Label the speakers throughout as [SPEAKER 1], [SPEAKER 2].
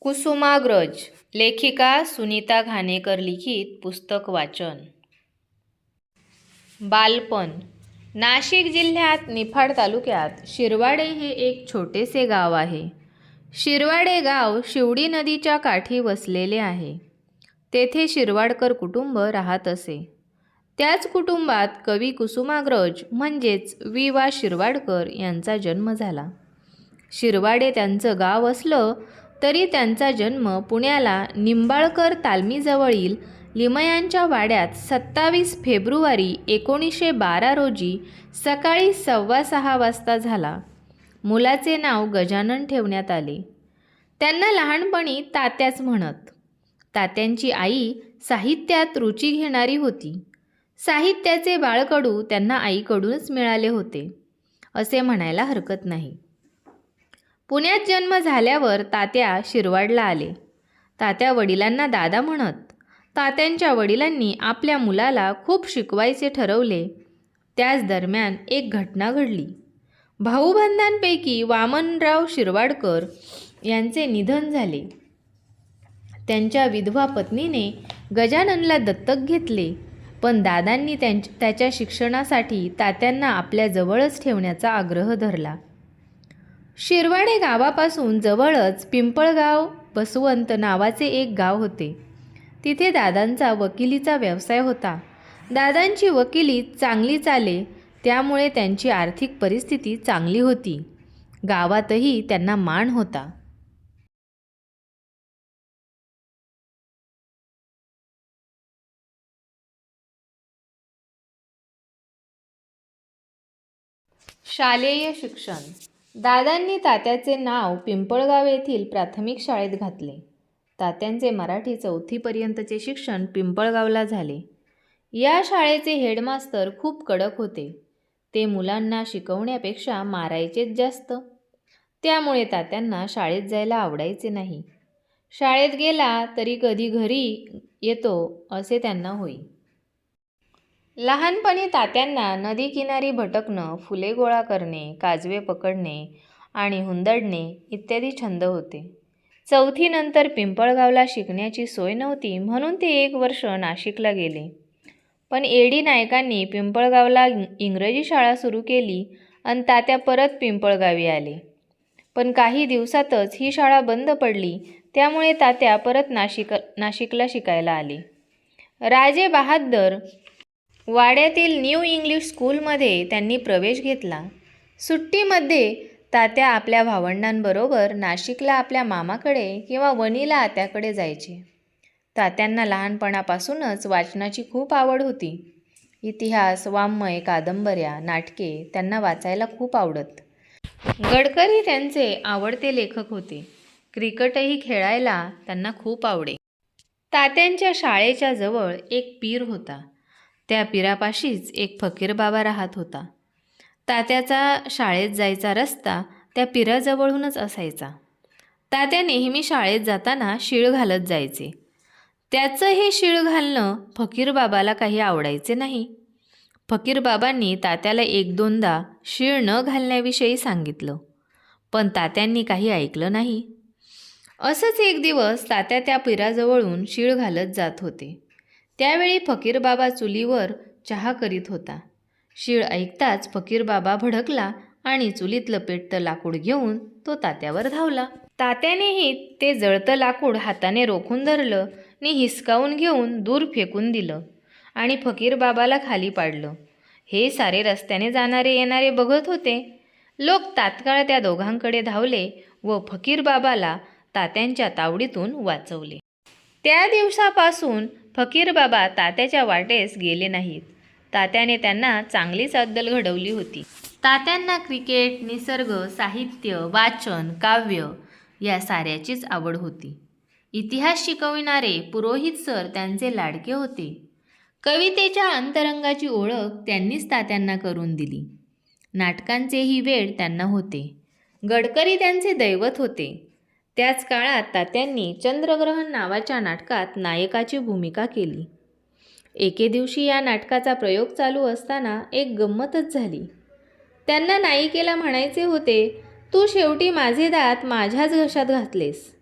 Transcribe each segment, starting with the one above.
[SPEAKER 1] कुसुमाग्रज लेखिका सुनीता घाणेकर लिखित पुस्तक वाचन. बालपण. नाशिक जिल्ह्यात निफाड तालुक्यात शिरवाडे हे एक छोटेसे गाव आहे. शिरवाडे गाव शिवडी नदीच्या काठी वसलेले आहे. तेथे शिरवाडकर कुटुंब राहत असे. त्याच कुटुंबात कवी कुसुमाग्रज म्हणजेच वि. वा. शिरवाडकर यांचा जन्म झाला. शिरवाडे त्यांचं गाव असलं तरी त्यांचा जन्म पुण्याला निंबाळकर तालमीजवळील लिमयांच्या वाड्यात सत्तावीस फेब्रुवारी एकोणीसशे बारा रोजी सकाळी सव्वा सहा वाजता झाला. मुलाचे नाव गजानन ठेवण्यात आले. त्यांना लहानपणी तात्याच म्हणत. तात्यांची आई साहित्यात रुची घेणारी होती. साहित्याचे बाळकडू त्यांना आईकडूनच मिळाले होते. असे म्हणायला हरकत नाही. पुण्यात जन्म झाल्यावर तात्या शिरवाडला आले. तात्या वडिलांना दादा म्हणत तात्यांच्या वडिलांनी आपल्या मुलाला खूप शिकवायचे ठरवले. त्याच दरम्यान एक घटना घडली. भाऊबंधांपैकी वामनराव शिरवाडकर यांचे निधन झाले. त्यांच्या विधवा पत्नीने गजाननला दत्तक घेतले पण दादांनी त्यां त्याच्या शिक्षणासाठी तात्यांना आपल्या जवळच ठेवण्याचा आग्रह धरला. शिरवाडे गावापासून जवळच पिंपळगाव बसवंत नावाचे एक गाव होते. तिथे दादांचा वकिलीचा व्यवसाय होता. दादांची वकिली चांगली चाले त्यामुळे त्यांची आर्थिक परिस्थिती चांगली होती. गावातही त्यांना मान होता. शालेय शिक्षण दादांनी तात्याचे नाव पिंपळगाव येथील प्राथमिक शाळेत घातले. तात्यांचे मराठी चौथीपर्यंतचे शिक्षण पिंपळगावला झाले. या शाळेचे हेडमास्तर खूप कडक होते. ते मुलांना शिकवण्यापेक्षा मारायचेच जास्त. त्यामुळे तात्यांना शाळेत जायला आवडायचे नाही. शाळेत गेला तरी कधी घरी येतो असे त्यांना होई. लहानपणी तात्यांना नदीकिनारी भटकणं फुले गोळा करणे काजवे पकडणे आणि हुंदडणे इत्यादी छंद होते. चौथीनंतर पिंपळगावला शिकण्याची सोय नव्हती म्हणून ते एक वर्ष नाशिकला गेले. पण एडी नायकांनी पिंपळगावला इंग्रजी शाळा सुरू केली आणि तात्या परत पिंपळगावी आले. पण काही दिवसातच ही शाळा बंद पडली त्यामुळे तात्या परत नाशिक नाशिकला शिकायला आले. राजे बहादर वाड्यातील न्यू इंग्लिश स्कूलमध्ये त्यांनी प्रवेश घेतला. सुट्टीमध्ये तात्या आपल्या भावंडांबरोबर नाशिकला आपल्या मामाकडे किंवा वणीला आत्याकडे जायचे. तात्यांना लहानपणापासूनच वाचनाची खूप आवड होती. इतिहास वाङ्मय कादंबऱ्या नाटके त्यांना वाचायला खूप आवडत. गडकरी त्यांचे आवडते लेखक होते. क्रिकेटही खेळायला त्यांना खूप आवडे. तात्यांच्या शाळेच्या जवळ एक पीर होता. त्या पिरापाशीच एक फकीर बाबा राहत होता. तात्याचा शाळेत जायचा रस्ता त्या पिराजवळूनच असायचा. तात्या नेहमी शाळेत जाताना शिळ घालत जायचे. त्याचं हे शिळ घालणं फकीर बाबाला काही आवडायचे नाही. फकीर बाबांनी तात्याला एक दोनदा शिळ न घालण्याविषयी सांगितलं पण तात्यांनी काही ऐकलं नाही. असंच एक दिवस तात्या त्या पिराजवळून शिळ घालत जात होते. त्यावेळी फकीरबाबा चुलीवर चहा करीत होता. शीळ ऐकताच फकीरबाबा भडकला आणि चुलीत लपेटतं लाकूड घेऊन तो तात्यावर धावला. तात्यानेही ते जळतं लाकूड हाताने रोखून धरलं नि हिसकावून घेऊन दूर फेकून दिलं आणि फकीरबाबाला खाली पाडलं. हे सारे रस्त्याने जाणारे येणारे बघत होते. लोक तात्काळ त्या दोघांकडे धावले व फकीरबाबाला तात्यांच्या तावडीतून वाचवले. त्या दिवसापासून फकीरबाबा तात्याच्या वाटेस गेले नाहीत. तात्याने त्यांना चांगलीच अद्दल घडवली होती. तात्यांना क्रिकेट निसर्ग साहित्य वाचन काव्य या साऱ्याचीच आवड होती. इतिहास शिकविणारे पुरोहित सर त्यांचे लाडके होते. कवितेच्या अंतरंगाची ओळख त्यांनीच तात्यांना करून दिली. नाटकांचेही वेळ त्यांना होते. गडकरी त्यांचे दैवत होते. त्याच काळात तात्यांनी चंद्रग्रहण नावाच्या नाटकात नायकाची भूमिका केली. एके दिवशी या नाटकाचा प्रयोग चालू असताना एक गंमतच झाली. त्यांना नायिकेला म्हणायचे होते तू शेवटी माझे दात माझ्याच घशात घातलेस.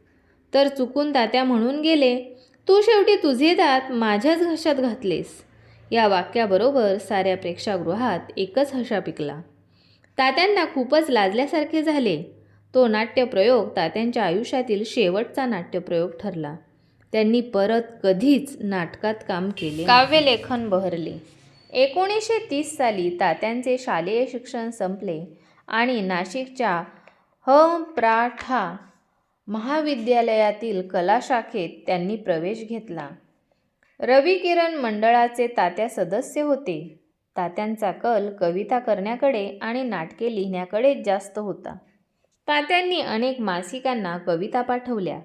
[SPEAKER 1] तर चुकून तात्या म्हणून गेले तू शेवटी तुझे दात माझ्याच घशात घातलेस या वाक्याबरोबर साऱ्या प्रेक्षागृहात एकच हशा पिकला. तात्यांना खूपच लाजल्यासारखे झाले. तो नाट्यप्रयोग तात्यांच्या आयुष्यातील शेवटचा नाट्यप्रयोग ठरला. त्यांनी परत कधीच नाटकात काम केले काव्यलेखन बहरले. एकोणीसशे तीस साली तात्यांचे शालेय शिक्षण संपले आणि नाशिकच्या ह. प्राठा महाविद्यालयातील कला शाखेत त्यांनी प्रवेश घेतला. रवी किरण मंडळाचे तात्या सदस्य होते. तात्यांचा कल कविता करण्याकडे आणि नाटके लिहिण्याकडेच जास्त होता. तात्यांनी अनेक मासिकांना कविता पाठवल्या.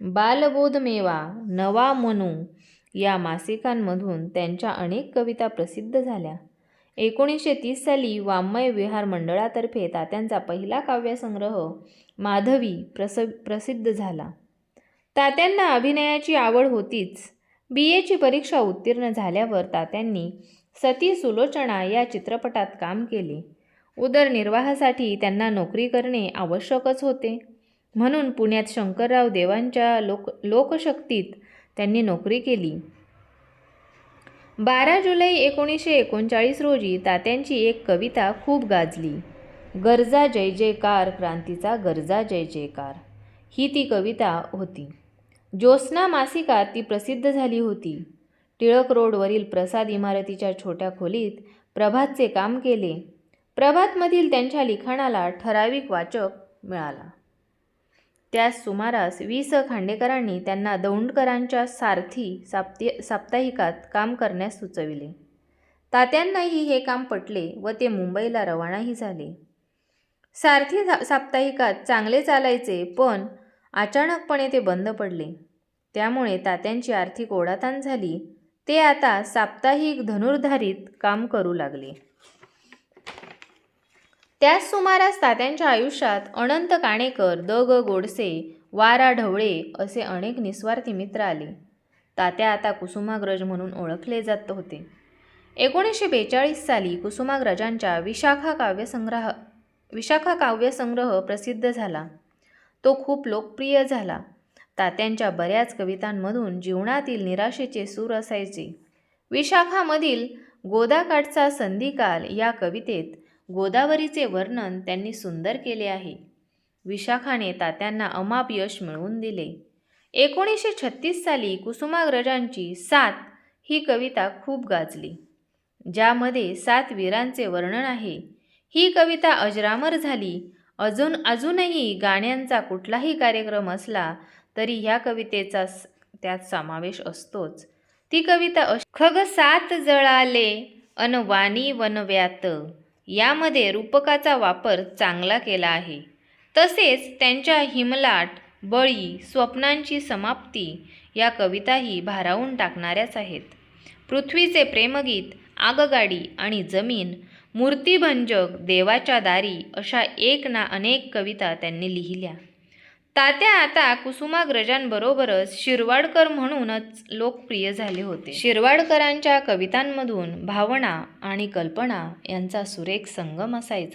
[SPEAKER 1] बालबोधमेवा नवा मनू या मासिकांमधून त्यांच्या अनेक कविता प्रसिद्ध झाल्या. एकोणीसशे तीस साली वाङ्मय विहार मंडळातर्फे तात्यांचा पहिला काव्यसंग्रह माधवी प्रस प्रसिद्ध झाला. तात्यांना अभिनयाची आवड होतीच. बी एची परीक्षा उत्तीर्ण झाल्यावर तात्यांनी सती सुलोचना या चित्रपटात काम केले. उदरनिर्वाहासाठी त्यांना नोकरी करणे आवश्यकच होते. म्हणून पुण्यात शंकरराव देवांच्या लोक लोकशक्तीत त्यांनी नोकरी केली. बारा जुलै एकोणीसशे एकोणचाळीस रोजी तात्यांची एक कविता खूप गाजली. गरजा जय जयकार क्रांतीचा गरजा जय जयकार. ही ती कविता होती. ज्योत्स्ना मासिकात ती प्रसिद्ध झाली होती. टिळक रोडवरील प्रसाद इमारतीच्या छोट्या खोलीत प्रभातचे काम केले. प्रभातमधील त्यांच्या लिखाणाला ठराविक वाचक मिळाला. त्याच सुमारास वि स खांडेकरांनी त्यांना दौंडकरांच्या सारथी साप्ती साप्ताहिकात काम करण्यास सुचविले. तात्यांनाही हे काम पटले व ते मुंबईला रवानाही झाले. सारथी साप्ताहिकात चांगले चालायचे पण अचानकपणे ते बंद पडले. त्यामुळे तात्यांची आर्थिक ओढाताण झाली. ते आता साप्ताहिक धनुर्धारीत काम करू लागले. त्याच सुमारास तात्यांच्या आयुष्यात अनंत काणेकर द ग गोडसे वारा ढवळे असे अनेक निस्वार्थी मित्र आले. तात्या आता कुसुमाग्रज म्हणून ओळखले जात होते. एकोणीसशे बेचाळीस साली कुसुमाग्रजांच्या विशाखा काव्यसंग्रह विशाखा काव्यसंग्रह प्रसिद्ध झाला. तो खूप लोकप्रिय झाला. तात्यांच्या बऱ्याच कवितांमधून जीवनातील निराशेचे सूर असायचे. विशाखामधील गोदाकाठचा संधिकाल या कवितेत गोदावरीचे वर्णन त्यांनी सुंदर केले आहे. विशाखाने तात्यांना अमाप यश मिळवून दिले. एकोणीसशे छत्तीस साली कुसुमाग्रजांची सात ही कविता खूप गाजली. ज्यामध्ये सात वीरांचे वर्णन आहे. ही कविता अजरामर झाली. अजून अजूनही गाण्यांचा कुठलाही कार्यक्रम असला तरी ह्या कवितेचा त्यात समावेश असतोच. ती कविता अश खग सात जळाले अन वाणी वनव्यात. यामध्ये रूपकाचा वापर चांगला केला आहे. तसेच त्यांच्या हिमलाट बळी स्वप्नांची समाप्ती या कविताही भारावून टाकणाऱ्याच आहेत. पृथ्वीचे प्रेमगीत आगगाडी आणि जमीन मूर्तिभंजक देवाच्या दारी अशा एक ना अनेक कविता त्यांनी लिहिल्या. तात्या आता कुसुमाग्रजांबरोबरच शिरवाडकर म्हणूनच लोकप्रिय झाले होते. शिरवाडकरांच्या कवितांमधून भावना आणि कल्पना यांचा सुरेख संगम असायचा.